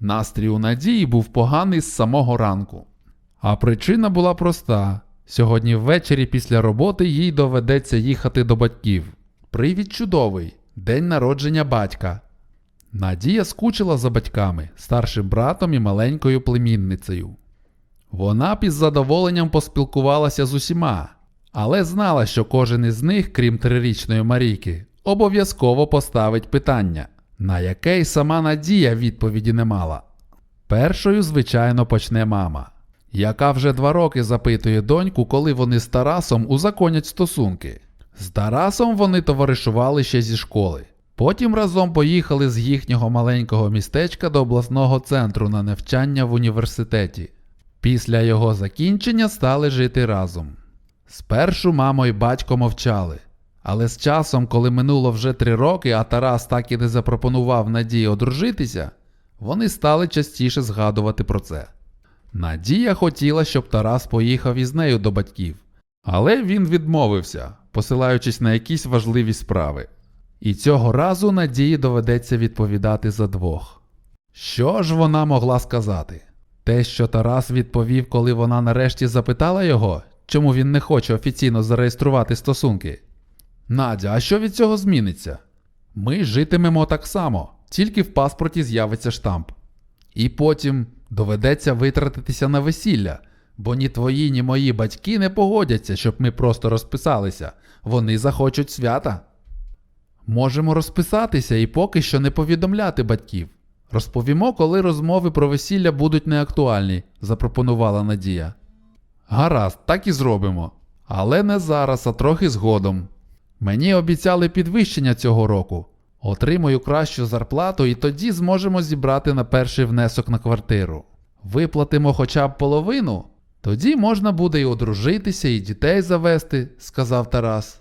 Настрій у Надії був поганий з самого ранку. А причина була проста: сьогодні ввечері після роботи їй доведеться їхати до батьків. Привід чудовий день народження батька. Надія скучила за батьками, старшим братом і маленькою племінницею. Вона б із задоволенням поспілкувалася з усіма, але знала, що кожен із них, крім трирічної Марійки, обов'язково поставить питання, на яке й сама Надія відповіді не мала. Першою, звичайно, почне мама, яка вже два роки запитує доньку, коли вони з Тарасом узаконять стосунки. З Тарасом вони товаришували ще зі школи. Потім разом поїхали з їхнього маленького містечка до обласного центру на навчання в університеті. Після його закінчення стали жити разом. Спершу мамо і батько мовчали, але з часом, коли минуло вже три роки, а Тарас так і не запропонував Надії одружитися, вони стали частіше згадувати про це. Надія хотіла, щоб Тарас поїхав із нею до батьків, але він відмовився, посилаючись на якісь важливі справи. І цього разу Надії доведеться відповідати за двох. Що ж вона могла сказати? Те, що Тарас відповів, коли вона нарешті запитала його, чому він не хоче офіційно зареєструвати стосунки. Надя, а що від цього зміниться? Ми житимемо так само, тільки в паспорті з'явиться штамп. І потім доведеться витратитися на весілля, бо ні твої, ні мої батьки не погодяться, щоб ми просто розписалися. Вони захочуть свята. Можемо розписатися і поки що не повідомляти батьків. Розповімо, коли розмови про весілля будуть неактуальні, запропонувала Надія. Гаразд, так і зробимо. Але не зараз, а трохи згодом. Мені обіцяли підвищення цього року. Отримую кращу зарплату і тоді зможемо зібрати на перший внесок на квартиру. Виплатимо хоча б половину, тоді можна буде і одружитися, і дітей завести, сказав Тарас.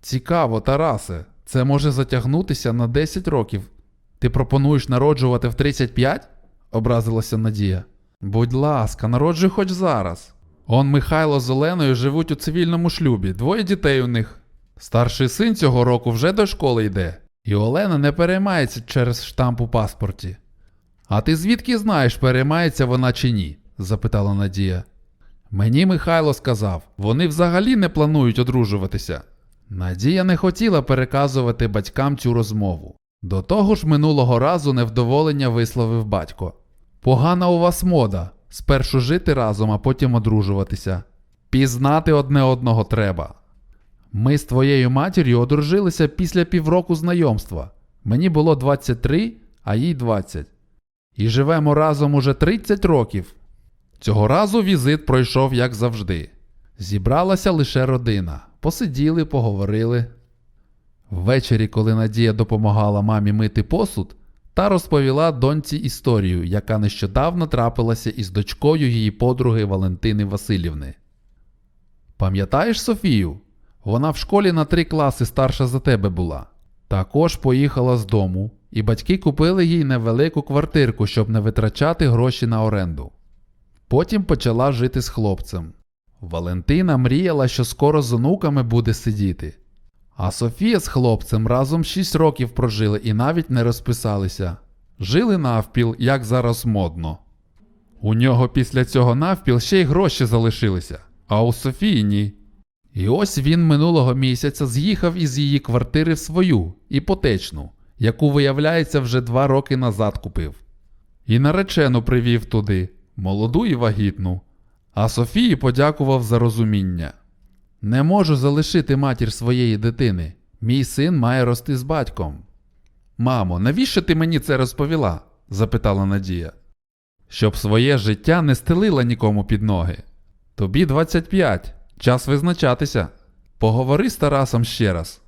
Цікаво, Тарасе, це може затягнутися на 10 років. Ти пропонуєш народжувати в 35? образилася Надія. Будь ласка, народжуй хоч зараз. Он Михайло з Оленою живуть у цивільному шлюбі, двоє дітей у них. Старший син цього року вже до школи йде, і Олена не переймається через штамп у паспорті. А ти звідки знаєш, переймається вона чи ні? запитала Надія. Мені Михайло сказав, вони взагалі не планують одружуватися. Надія не хотіла переказувати батькам цю розмову. До того ж, минулого разу невдоволення висловив батько. Погана у вас мода спершу жити разом, а потім одружуватися. Пізнати одне одного треба. Ми з твоєю матір'ю одружилися після півроку знайомства. Мені було 23, а їй 20. І живемо разом уже 30 років. Цього разу візит пройшов як завжди. Зібралася лише родина. Посиділи, поговорили. Ввечері, коли Надія допомагала мамі мити посуд, та розповіла доньці історію, яка нещодавно трапилася із дочкою її подруги Валентини Васильівни. Пам'ятаєш Софію? Вона в школі на три класи старша за тебе була. Також поїхала з дому, і батьки купили їй невелику квартирку, щоб не витрачати гроші на оренду. Потім почала жити з хлопцем. Валентина мріяла, що скоро з онуками буде сидіти. А Софія з хлопцем разом 6 років прожили і навіть не розписалися. Жили навпіл, як зараз модно. У нього після цього навпіл ще й гроші залишилися, а у Софії ні. І ось він минулого місяця з'їхав із її квартири в свою, іпотечну, яку, виявляється, вже два роки назад купив. І наречену привів туди, молоду і вагітну. А Софії подякував за розуміння. Не можу залишити матір своєї дитини. Мій син має рости з батьком. Мамо, навіщо ти мені це розповіла? запитала Надія. Щоб своє життя не стелила нікому під ноги. Тобі 25. Час визначатися. Поговори з Тарасом ще раз.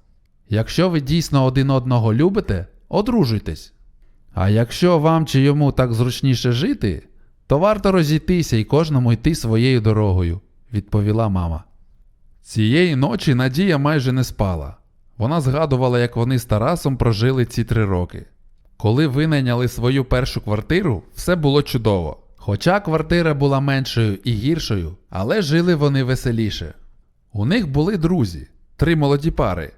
Якщо ви дійсно один одного любите, одружуйтесь. А якщо вам чи йому так зручніше жити, то варто розійтися і кожному йти своєю дорогою, відповіла мама. Цієї ночі Надія майже не спала. Вона згадувала, як вони з Тарасом прожили ці три роки. Коли винайняли свою першу квартиру, все було чудово. Хоча квартира була меншою і гіршою, але жили вони веселіше. У них були друзі, три молоді пари.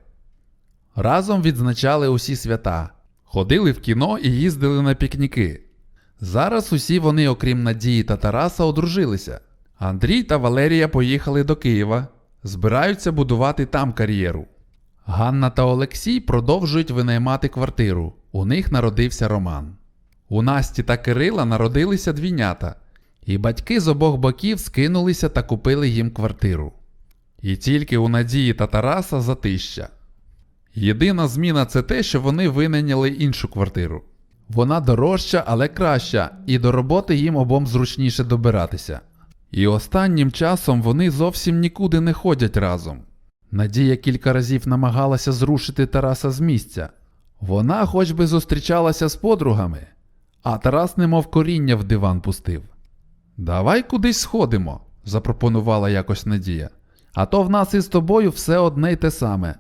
Разом відзначали усі свята, ходили в кіно і їздили на пікніки. Зараз усі вони, окрім Надії та Тараса, одружилися. Андрій та Валерія поїхали до Києва, збираються будувати там кар'єру. Ганна та Олексій продовжують винаймати квартиру. У них народився Роман. У Насті та Кирила народилися двійнята, і батьки з обох боків скинулися та купили їм квартиру. І тільки у Надії та Тараса затища. Єдина зміна це те, що вони винайняли іншу квартиру. Вона дорожча, але краща, і до роботи їм обом зручніше добиратися. І останнім часом вони зовсім нікуди не ходять разом. Надія кілька разів намагалася зрушити Тараса з місця. Вона хоч би зустрічалася з подругами, а Тарас немов коріння в диван пустив. Давай кудись сходимо, запропонувала якось Надія. А то в нас із тобою все одне й те саме.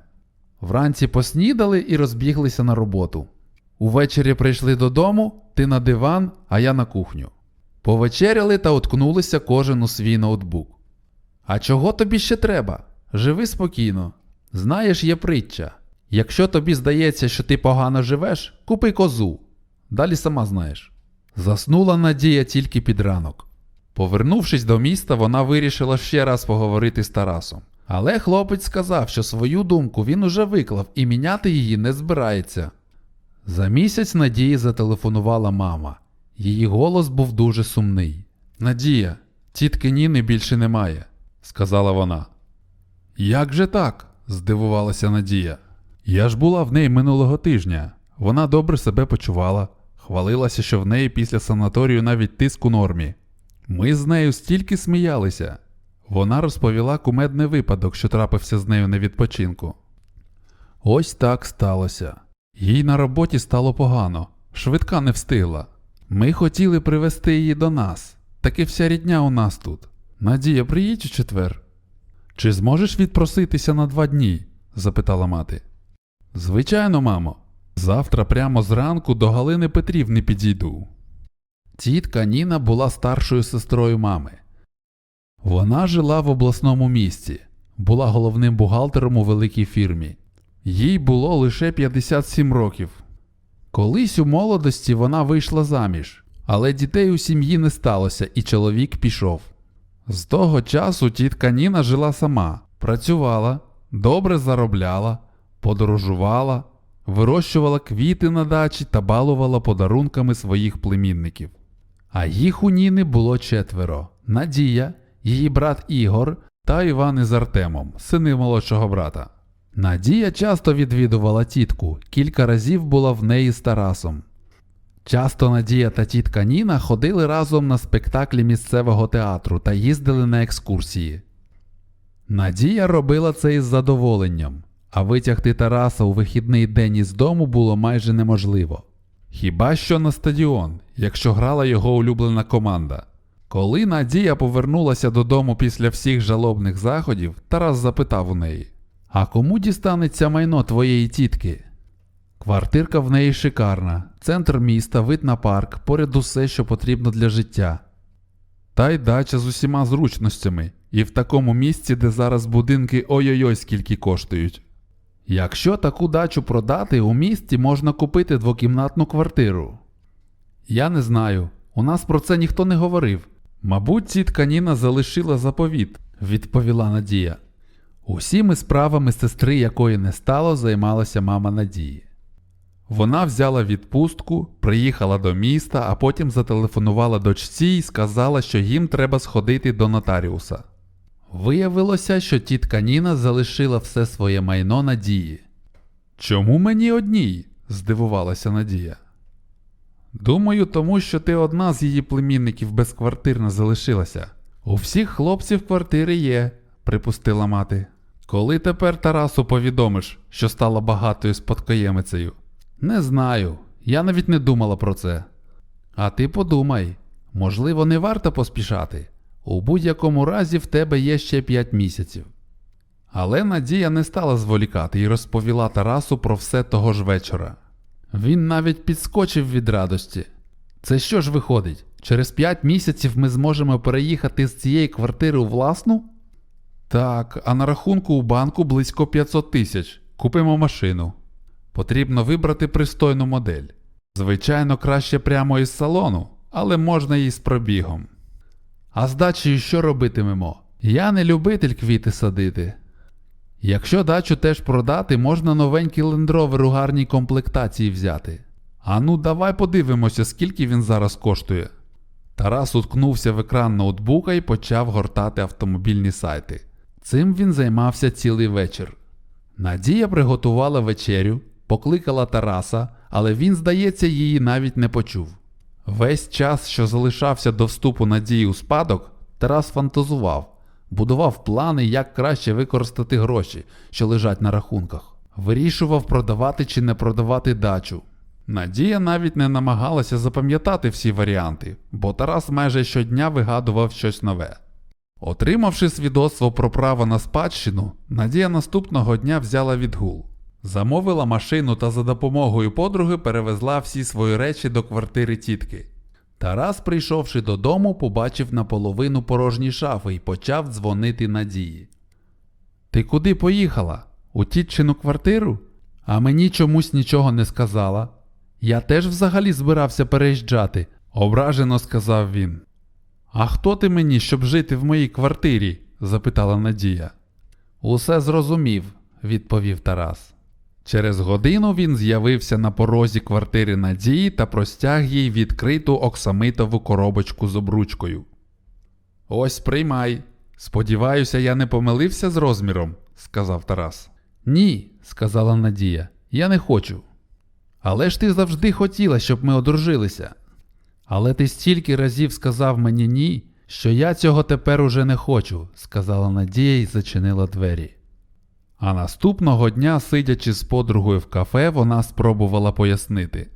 Вранці поснідали і розбіглися на роботу. Увечері прийшли додому, ти на диван, а я на кухню. Повечеряли та уткнулися кожен у свій ноутбук. А чого тобі ще треба? Живи спокійно. Знаєш, є притча. Якщо тобі здається, що ти погано живеш, купи козу. Далі сама знаєш. Заснула Надія тільки під ранок. Повернувшись до міста, вона вирішила ще раз поговорити з Тарасом. Але хлопець сказав, що свою думку він уже виклав і міняти її не збирається. За місяць Надії зателефонувала мама. Її голос був дуже сумний. Надія, тітки Ніни більше немає, сказала вона. Як же так? здивувалася Надія. Я ж була в неї минулого тижня. Вона добре себе почувала, хвалилася, що в неї після санаторію навіть тиск у нормі. Ми з нею стільки сміялися. Вона розповіла кумедний випадок, що трапився з нею на відпочинку. Ось так сталося. Їй на роботі стало погано, швидка не встигла. Ми хотіли привезти її до нас, таки вся рідня у нас тут. Надія, приїдь у четвер. Чи зможеш відпроситися на два дні? запитала мати. Звичайно, мамо. Завтра прямо зранку до Галини Петрівни підійду. Тітка Ніна була старшою сестрою мами. Вона жила в обласному місті, була головним бухгалтером у великій фірмі. Їй було лише 57 років. Колись у молодості вона вийшла заміж, але дітей у сім'ї не сталося, і чоловік пішов. З того часу тітка Ніна жила сама, працювала, добре заробляла, подорожувала, вирощувала квіти на дачі та балувала подарунками своїх племінників. А їх у Ніни було четверо: Надія, її брат Ігор та Іван із Артемом, сини молодшого брата. Надія часто відвідувала тітку, кілька разів була в неї з Тарасом. Часто Надія та тітка Ніна ходили разом на спектаклі місцевого театру та їздили на екскурсії. Надія робила це із задоволенням, а витягти Тараса у вихідний день із дому було майже неможливо. Хіба що на стадіон, якщо грала його улюблена команда. Коли Надія повернулася додому після всіх жалобних заходів, Тарас запитав у неї: А кому дістанеться майно твоєї тітки? Квартирка в неї шикарна, центр міста, вид на парк, поряд усе, що потрібно для життя. Та й дача з усіма зручностями, і в такому місці, де зараз будинки ой-ой-ой скільки коштують. Якщо таку дачу продати, у місті можна купити двокімнатну квартиру. Я не знаю, у нас про це ніхто не говорив. Мабуть, тітка Ніна залишила заповіт, відповіла Надія. Усіми справами сестри, якої не стало, займалася мама Надії. Вона взяла відпустку, приїхала до міста, а потім зателефонувала дочці і сказала, що їм треба сходити до нотаріуса. Виявилося, що тітка Ніна залишила все своє майно Надії. Чому мені одній? здивувалася Надія. Думаю, тому що ти одна з її племінників безквартирно залишилася. У всіх хлопців квартири є, припустила мати. Коли тепер Тарасу повідомиш, що стала багатою спадкоємицею? Не знаю, я навіть не думала про це. А ти подумай, можливо, не варто поспішати. У будь-якому разі в тебе є ще 5 місяців. Але Надія не стала зволікати і розповіла Тарасу про все того ж вечора. Він навіть підскочив від радості. Це що ж виходить? Через 5 місяців ми зможемо переїхати з цієї квартири у власну? Так, а на рахунку у банку близько 500 тисяч. Купимо машину. Потрібно вибрати пристойну модель. Звичайно, краще прямо із салону. але можна і з пробігом. А з дачею що робитимемо? Я не любитель квіти садити. Якщо дачу теж продати, можна новенький лендровер у гарній комплектації взяти. А ну давай подивимося, скільки він зараз коштує. Тарас уткнувся в екран ноутбука і почав гортати автомобільні сайти. Цим він займався цілий вечір. Надія приготувала вечерю, покликала Тараса, але він, здається, її навіть не почув. Весь час, що залишався до вступу Надії у спадок, Тарас фантазував, будував плани, як краще використати гроші, що лежать на рахунках. Вирішував продавати чи не продавати дачу. Надія навіть не намагалася запам'ятати всі варіанти, бо Тарас майже щодня вигадував щось нове. Отримавши свідоцтво про право на спадщину, Надія наступного дня взяла відгул. Замовила машину та за допомогою подруги перевезла всі свої речі до квартири тітки. Тарас, прийшовши додому, побачив наполовину порожні шафи і почав дзвонити Надії. Ти куди поїхала? У тітчину квартиру? А мені чомусь нічого не сказала. Я теж взагалі збирався переїжджати, ображено сказав він. А хто ти мені, щоб жити в моїй квартирі? запитала Надія. Усе зрозумів, відповів Тарас. Через годину він з'явився на порозі квартири Надії та простяг їй відкриту оксамитову коробочку з обручкою. Ось приймай. Сподіваюся, я не помилився з розміром, сказав Тарас. Ні, сказала Надія, я не хочу. Але ж ти завжди хотіла, щоб ми одружилися. Але ти стільки разів сказав мені ні, що я цього тепер уже не хочу, сказала Надія і зачинила двері. А наступного дня, сидячи з подругою в кафе, вона спробувала пояснити.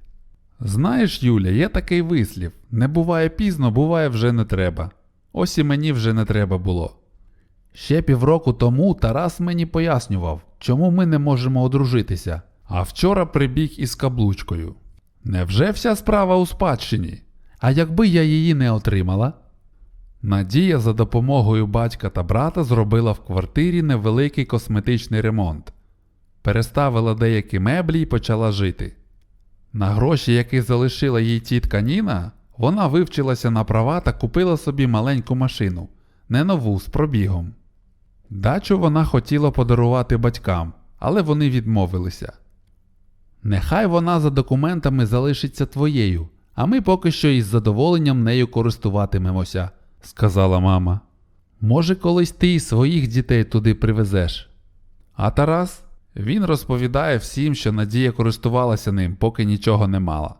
Знаєш, Юля, є такий вислів: не буває пізно, буває вже не треба. Ось і мені вже не треба було. Ще півроку тому Тарас мені пояснював, чому ми не можемо одружитися, а вчора прибіг із каблучкою. Невже вся справа у спадщині? А якби я її не отримала? Надія за допомогою батька та брата зробила в квартирі невеликий косметичний ремонт, переставила деякі меблі і почала жити. На гроші, які залишила їй тітка Ніна, вона вивчилася на права та купила собі маленьку машину, не нову з пробігом. Дачу вона хотіла подарувати батькам, але вони відмовилися. Нехай вона за документами залишиться твоєю, а ми поки що із задоволенням нею користуватимемося, сказала мама. Може, колись ти і своїх дітей туди привезеш. А Тарас? Він розповідає всім, що Надія користувалася ним, поки нічого не мала.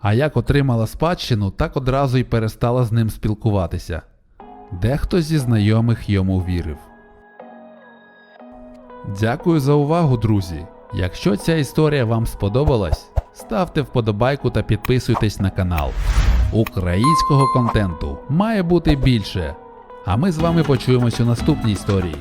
А як отримала спадщину, так одразу й перестала з ним спілкуватися. Дехто зі знайомих йому вірив. Дякую за увагу, друзі! Якщо ця історія вам сподобалась, ставте вподобайку та підписуйтесь на канал. Українського контенту має бути більше. А ми з вами почуємось у наступній історії.